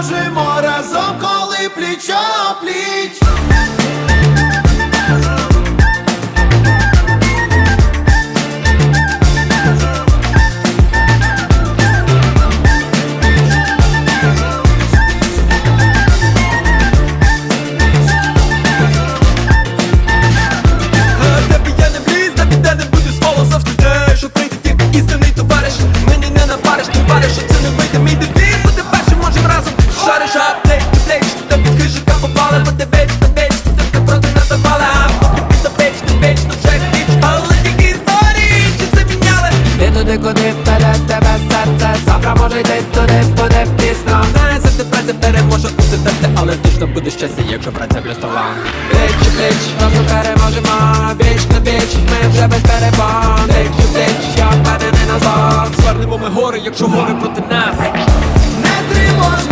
переможемо разом, коли пліч пліч. Мені не напариш, ти вариш, що це не якщо праця плюс талант Плеч у плеч, просто переможемо, біч на біч, ми вже без перебан Плеч у плеч, я впевнений назад. Звернемо ми гори, якщо гори проти нас. Не тривож